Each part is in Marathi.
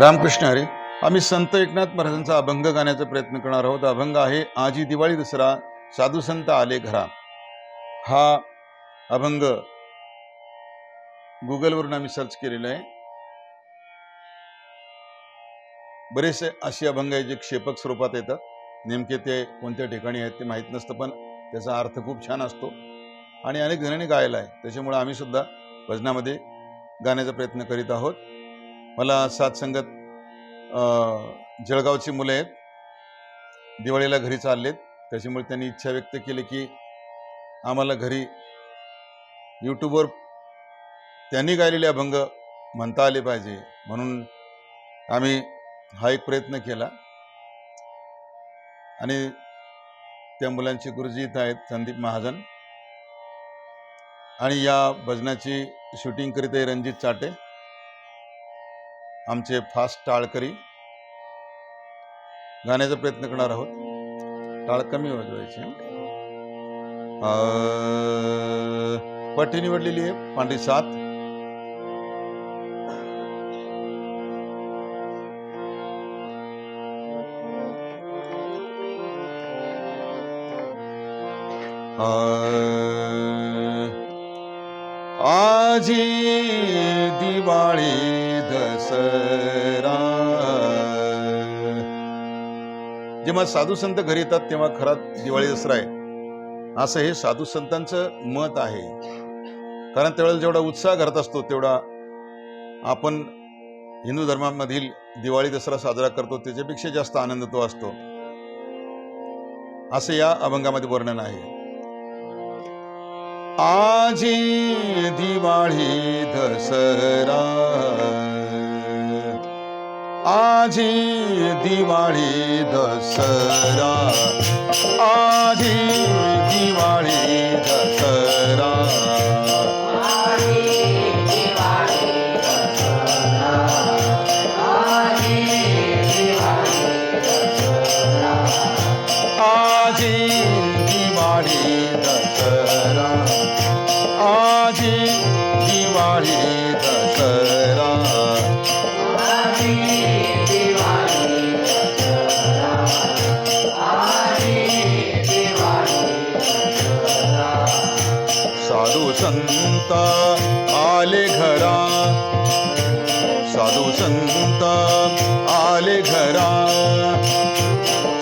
रामकृष्ण हरे आम्ही संत एकनाथ महाराजांचा अभंग गाण्याचा प्रयत्न करणार आहोत. अभंग आहे आजी दिवाळी दसरा साधू संत आले घरा. हा अभंग गुगलवरून आम्ही सर्च केलेला आहे. बरेचसे असे अभंग आहे जे क्षेपक स्वरूपात येतात. नेमके ते कोणत्या ठिकाणी आहेत ते माहीत नसतं पण त्याचा अर्थ खूप छान असतो. आणि अनेक जणांनी गायला आहे. त्याच्यामुळे आम्ही सुद्धा भजनामध्ये गाण्याचा प्रयत्न करीत आहोत. मला साथ संगत जळगावची मुलं आहेत. दिवाळीला घरी चाललेत. त्याच्यामुळे त्यांनी इच्छा व्यक्त केली की आम्हाला घरी यूट्यूबवर त्यांनी गायलेले अभंग म्हणता आले पाहिजे. म्हणून आम्ही हा एक प्रयत्न केला. आणि त्या मुलांचे गुरुजी इथं आहेत संदीप महाजन. आणि या भजनाची शूटिंग करीत आहे रणजित चाटे. आमचे फास्ट टाळकरी. गाण्याचा प्रयत्न करणार आहोत. टाळ कमी वाजवायची. पट्टी निवडलेली आहे पांढरी सात. आजी दिवाळी दसरा जेव्हा साधू संत घरी येतात तेव्हा खरा दिवाळी दसरा आहे. असं हे साधू संतांचं मत आहे. कारण त्यावेळेला जेवढा उत्साह घरात असतो तेवढा आपण हिंदू धर्मामधील दिवाळी दसरा साजरा करतो त्याच्यापेक्षा जास्त आनंद तो असतो. असं या अभंगामध्ये वर्णन आहे. आजी दिवाळी दसरा. आजी दिवाळी दसरा. आजी दिवाळी दसरा.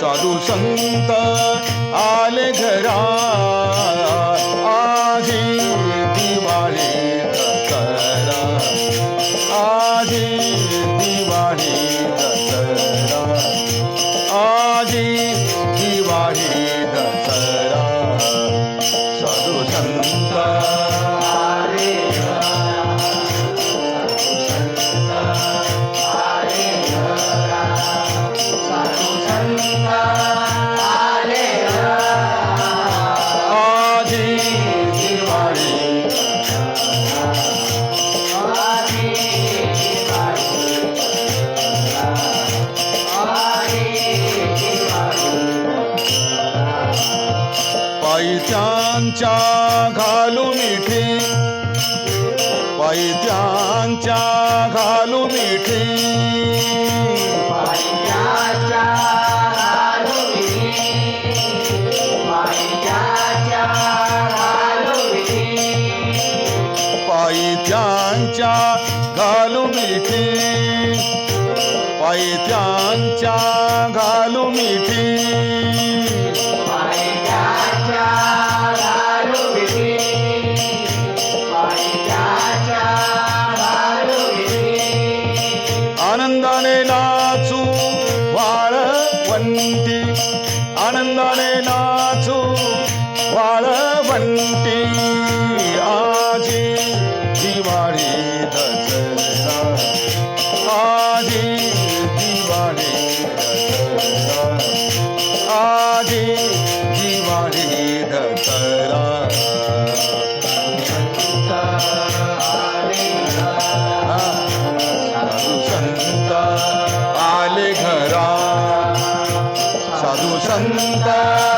साधू संत आले घरा आजी दिवाळी दसरा. आजी दिवाळी दसरा. आजी दिवाळी दसरा. साधू संत पायथ्यांच्या घालू मिठी. पायथ्यांच्या घालू मिठी. पायथ्यांच्या घालू मिठी. নরে ন साधू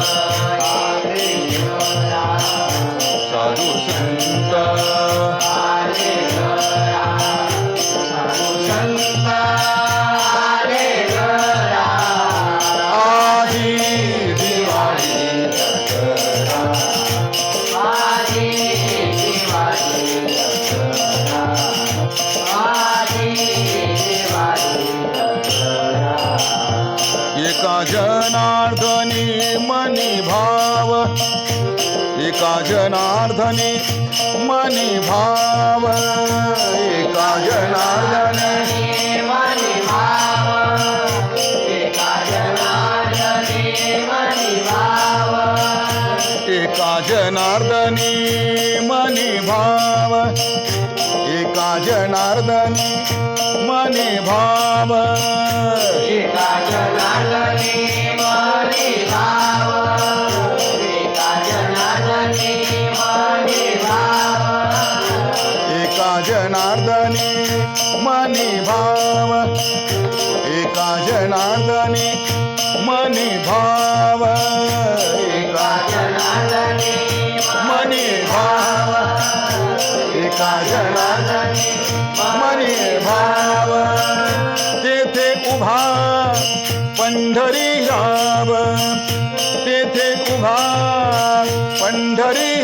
Bye. एका जनार्दने मनी भाव एका जनार्दने एका जनार्दने मनी भाव एका जनार्दने मनी भाव.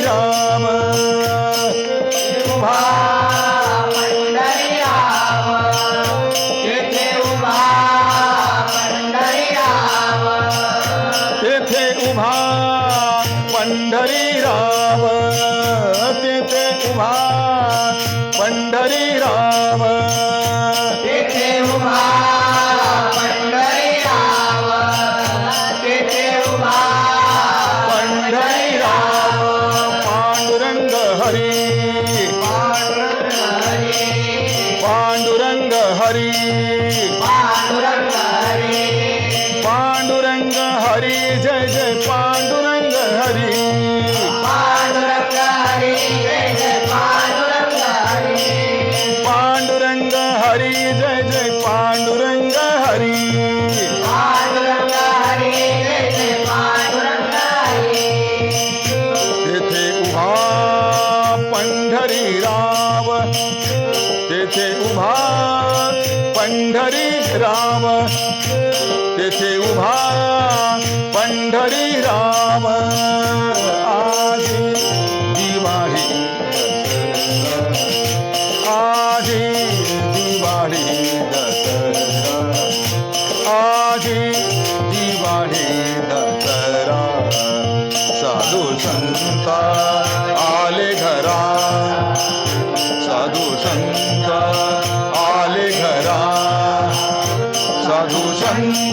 राम. पंढरी राम. तेथे तेथे उभा पंढरी राम.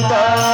सीता